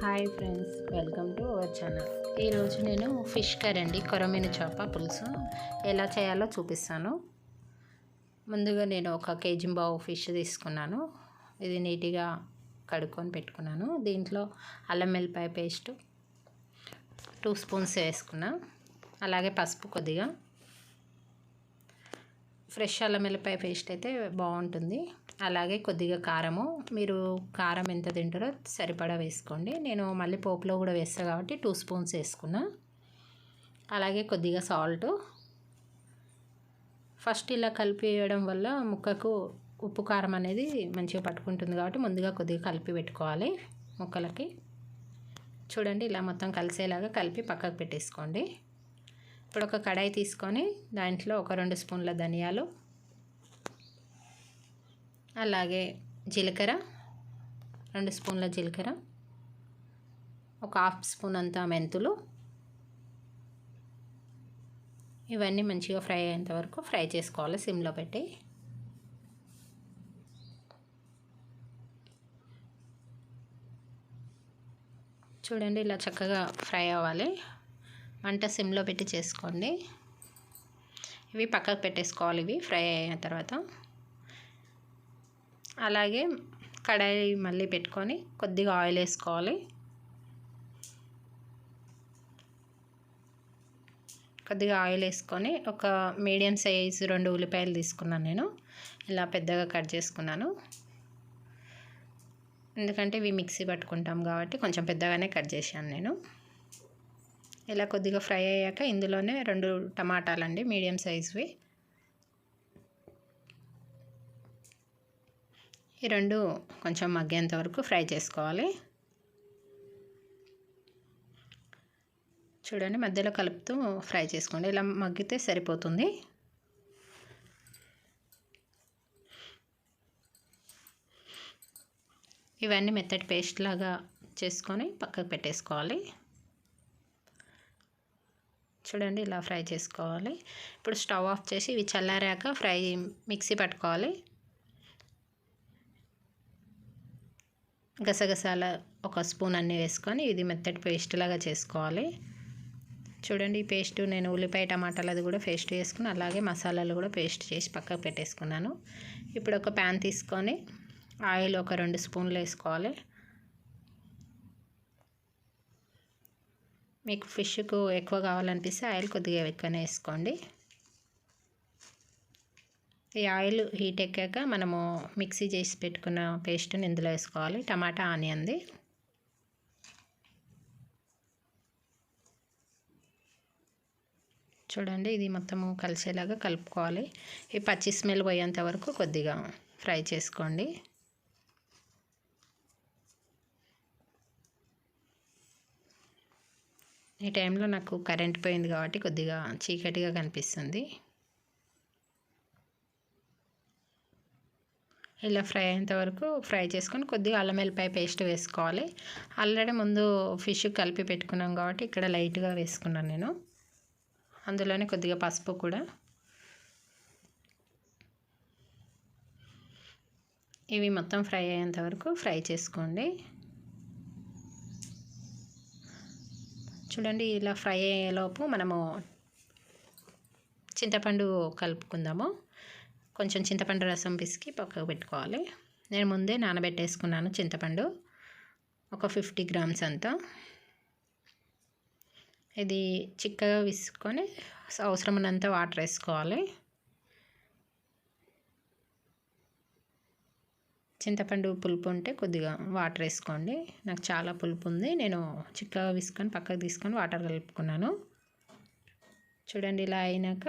Hi friends welcome to our channel. ఈరోజు నేను fish curry అండి కొరమీను చేప పులుసు. ఎలా చేయాలో చూపిస్తాను. ముందుగా నేను ఒక కేజీ బావు ఫిష్ తీసుకున్నాను. ఇది నీట్గా కడుక్కొని పెట్టుకున్నాను. దీంట్లో అల్లం వెల్లిపాయ పేస్ట్ టూ స్పూన్స్ వేసుకున్నా. అలాగే పసుపు కొద్దిగా. ఫ్రెష్ అల్లం వెల్లిపాయ పేస్ట్ అయితే బాగుంటుంది. అలాగే కొద్దిగా కారము. మీరు కారం ఎంత తింటారో సరిపడా వేసుకోండి. నేను మళ్ళీ పోపులో కూడా వేస్తాను కాబట్టి టూ స్పూన్స్ వేసుకున్నా. అలాగే కొద్దిగా సాల్ట్ ఫస్ట్ ఇలా కలిపి వేయడం వల్ల ముక్కకు ఉప్పు కారం అనేది మంచిగా పట్టుకుంటుంది కాబట్టి ముందుగా కొద్దిగా కలిపి పెట్టుకోవాలి ముక్కలకి. చూడండి ఇలా మొత్తం కలిసేలాగా కలిపి పక్కకు పెట్టేసుకోండి. ఇప్పుడు ఒక కడాయి తీసుకొని దాంట్లో ఒక రెండు స్పూన్ల ధనియాలు అలాగే జీలకర్ర రెండు స్పూన్ల జీలకర్ర ఒక హాఫ్ స్పూన్ అంతా మెంతులు. ఇవన్నీ మంచిగా ఫ్రై అయ్యేంత వరకు ఫ్రై చేసుకోవాలి సిమ్లో పెట్టి. చూడండి ఇలా చక్కగా ఫ్రై అవ్వాలి. మంట సిమ్లో పెట్టి చేసుకోండి. ఇవి పక్కకు పెట్టేసుకోవాలి ఇవి ఫ్రై అయిన తర్వాత. అలాగే కడాయి మళ్ళీ పెట్టుకొని కొద్దిగా ఆయిల్ వేసుకోవాలి. కొద్దిగా ఆయిల్ వేసుకొని ఒక మీడియం సైజ్ రెండు ఉల్లిపాయలు తీసుకున్నాను నేను. ఇలా పెద్దగా కట్ చేసుకున్నాను. ఎందుకంటే ఇవి మిక్సీ పట్టుకుంటాం కాబట్టి కొంచెం పెద్దగానే కట్ చేశాను నేను. ఇలా కొద్దిగా ఫ్రై అయ్యాక ఇందులోనే రెండు టమాటాలండి మీడియం సైజ్వి. ఈ రెండు కొంచెం మగ్గేంత వరకు ఫ్రై చేసుకోవాలి. చూడండి మధ్యలో కలుపుతూ ఫ్రై చేసుకోండి. ఇలా మగ్గితే సరిపోతుంది. ఇవన్నీ మెత్తటి పేస్ట్ లాగా చేసుకొని పక్కకు పెట్టేసుకోవాలి. చూడండి ఇలా ఫ్రై చేసుకోవాలి. ఇప్పుడు స్టవ్ ఆఫ్ చేసి ఇవి చల్లారాక ఫ్రై మిక్సీ పట్టుకోవాలి. గసగసాల ఒక స్పూన్ అన్నీ వేసుకొని ఇది మెత్తటి పేస్ట్ లాగా చేసుకోవాలి. చూడండి ఈ పేస్ట్ నేను ఉల్లిపాయ టమాటాలు అది కూడా పేస్ట్ చేసుకుని అలాగే మసాలాలు కూడా పేస్ట్ చేసి పక్కకు పెట్టేసుకున్నాను. ఇప్పుడు ఒక ప్యాన్ తీసుకొని ఆయిల్ ఒక రెండు స్పూన్లు వేసుకోవాలి. మీకు ఫిష్కు ఎక్కువ కావాలనిపిస్తే ఆయిల్ కొద్దిగా ఎక్కువనే వేసుకోండి. ఈ ఆయిల్ హీట్ ఎక్కాక మనము మిక్సీ చేసి పెట్టుకున్న పేస్ట్ని ఇందులో వేసుకోవాలి. టమాటా ఆనియన్ది చూడండి ఇది మొత్తము కలిసేలాగా కలుపుకోవాలి. ఈ పచ్చి స్మెల్ పోయేంత వరకు కొద్దిగా ఫ్రై చేసుకోండి. ఈ టైంలో నాకు కరెంట్ పోయింది కాబట్టి కొద్దిగా చీకటిగా కనిపిస్తుంది. ఇలా ఫ్రై అయ్యేంత వరకు ఫ్రై చేసుకొని కొద్దిగా అల్లం వెల్లిపాయ పేస్ట్ వేసుకోవాలి. ఆల్రెడీ ముందు ఫిష్ కలిపి పెట్టుకున్నాం కాబట్టి ఇక్కడ లైట్గా వేసుకున్నాను నేను. అందులోనే కొద్దిగా పసుపు కూడా. ఇవి మొత్తం ఫ్రై అయ్యేంత వరకు ఫ్రై చేసుకోండి. చూడండి ఇలా ఫ్రై అయ్యేలోపు మనము చింతపండు కలుపుకుందాము. కొంచెం చింతపండు రసం పిసికి పక్కకు పెట్టుకోవాలి. నేను ముందే నానబెట్టేసుకున్నాను చింతపండు. ఒక ఫిఫ్టీ గ్రామ్స్ అంతా. ఇది చిక్కగా విసుకొని అవసరమైనంత వాటర్ వేసుకోవాలి. చింతపండు పులుపు ఉంటే కొద్దిగా వాటర్ వేసుకోండి. నాకు చాలా పులుపు ఉంది. నేను చిక్కగా విసుకొని పక్కకు తీసుకొని వాటర్ కలుపుకున్నాను. చూడండి ఇలా అయినాక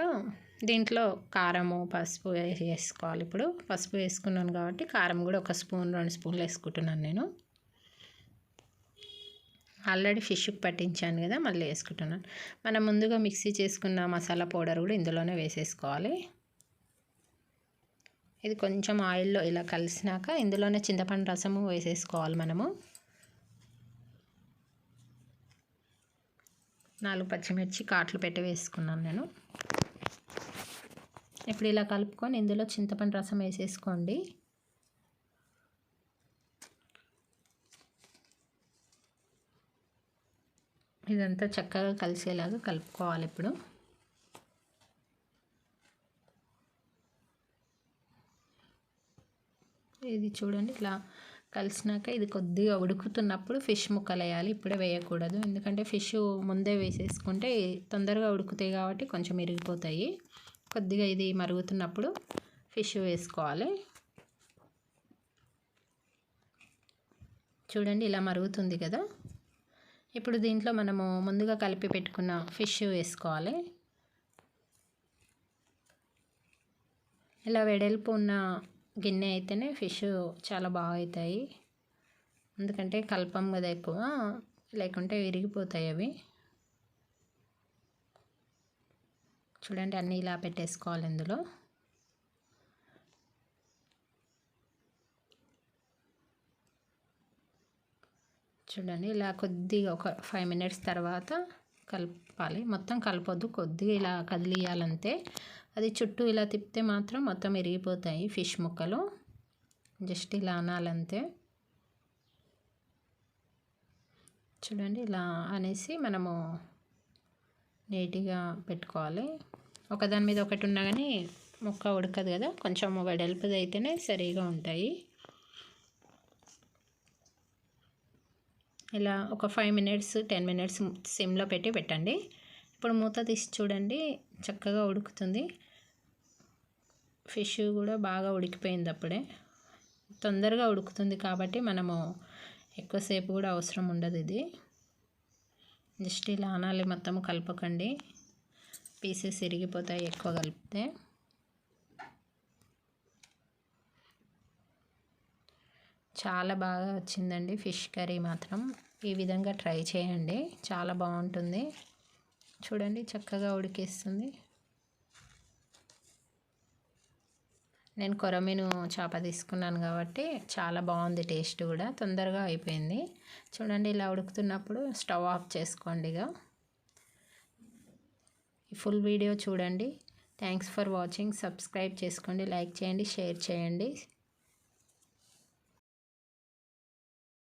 దీంట్లో కారము పసుపు వేసుకోవాలి. ఇప్పుడు పసుపు వేసుకున్నాను కాబట్టి కారం కూడా ఒక స్పూన్ రెండు స్పూన్లు వేసుకుంటున్నాను నేను. ఆల్రెడీ ఫిష్కి పట్టించాను కదా మళ్ళీ వేసుకుంటున్నాను. మనం ముందుగా మిక్సీ చేసుకున్న మసాలా పౌడర్ కూడా ఇందులోనే వేసేసుకోవాలి. ఇది కొంచెం ఆయిల్లో ఇలా కలిసినాక ఇందులోనే చింతపండు రసము వేసేసుకోవాలి మనము. నాలుగు పచ్చిమిర్చి కాట్లు పెట్టి వేసుకున్నాను నేను. ఇప్పుడు ఇలా కలుపుకొని ఇందులో చింతపండు రసం వేసేసుకోండి. ఇదంతా చక్కగా కలిసేలాగా కలుపుకోవాలి ఇప్పుడు. ఇది చూడండి ఇలా కలిసినాక ఇది కొద్దిగా ఉడుకుతున్నప్పుడు ఫిష్ ముక్కలు వేయాలి ఇప్పుడే వేయకూడదు. ఎందుకంటే ఫిష్ ముందే వేసేసుకుంటే తొందరగా ఉడుకుతాయి కాబట్టి కొంచెం ఇరిగిపోతాయి. కొద్దిగా ఇది మరుగుతున్నప్పుడు ఫిష్ వేసుకోవాలి. చూడండి ఇలా మరుగుతుంది కదా. ఇప్పుడు దీంట్లో మనము ముందుగా కలిపి పెట్టుకున్న ఫిష్ వేసుకోవాలి. ఇలా వెడల్పు ఉన్న గిన్నె అయితేనే ఫిష్ చాలా బాగా అవుతాయి ఎందుకంటే కలపం కదా ఎక్కువ లేకుంటే విరిగిపోతాయి అవి. చూడండి అన్నీ ఇలా పెట్టేసుకోవాలి ఇందులో. చూడండి ఇలా కొద్దిగా ఒక ఫైవ్ మినిట్స్ తర్వాత కలపాలి. మొత్తం కలపొద్దు. కొద్దిగా ఇలా కదిలియాలంతే అది చుట్టూ ఇలా తిప్పితే మాత్రం మొత్తం ఇరిగిపోతాయి ఫిష్ ముక్కలు. జస్ట్ ఇలా అనాలంతే. చూడండి ఇలా అనేసి మనము నీట్గా పెట్టుకోవాలి. ఒకదాని మీద ఒకటి ఉన్నా కానీ ముక్క ఉడకదు కదా. కొంచెం వెడల్పుది అయితేనే సరిగా ఉంటాయి. ఇలా ఒక ఫైవ్ మినిట్స్ టెన్ మినిట్స్ సిమ్లో పెట్టి పెట్టండి. ఇప్పుడు మూత తీసి చూడండి. చక్కగా ఉడుకుతుంది. ఫిష్ కూడా బాగా ఉడికిపోయింది అప్పుడే. తొందరగా ఉడుకుతుంది కాబట్టి మనము ఎక్కువసేపు కూడా అవసరం ఉండదు ఇది. జస్ట్ ఇలా అనాలి మొత్తం కలపకండి. పీసెస్ ఇరిగిపోతాయి ఎక్కువ కలిపితే. చాలా బాగా వచ్చిందండి ఫిష్ కర్రీ మాత్రం. ఈ విధంగా ట్రై చేయండి. చాలా బాగుంటుంది. చూడండి చక్కగా ఉడికేస్తుంది. నేను కొరమీను చేప తీసుకున్నాను కాబట్టి చాలా బాగుంది టేస్ట్ కూడా. తొందరగా అయిపోయింది. చూడండి ఇలా ఉడుకుతున్నప్పుడు స్టవ్ ఆఫ్ చేసుకోండి ఇక. ఫుల్ వీడియో చూడండి. Thanks for watching. సబ్స్క్రైబ్ చేసుకోండి లైక్ చేయండి షేర్ చేయండి.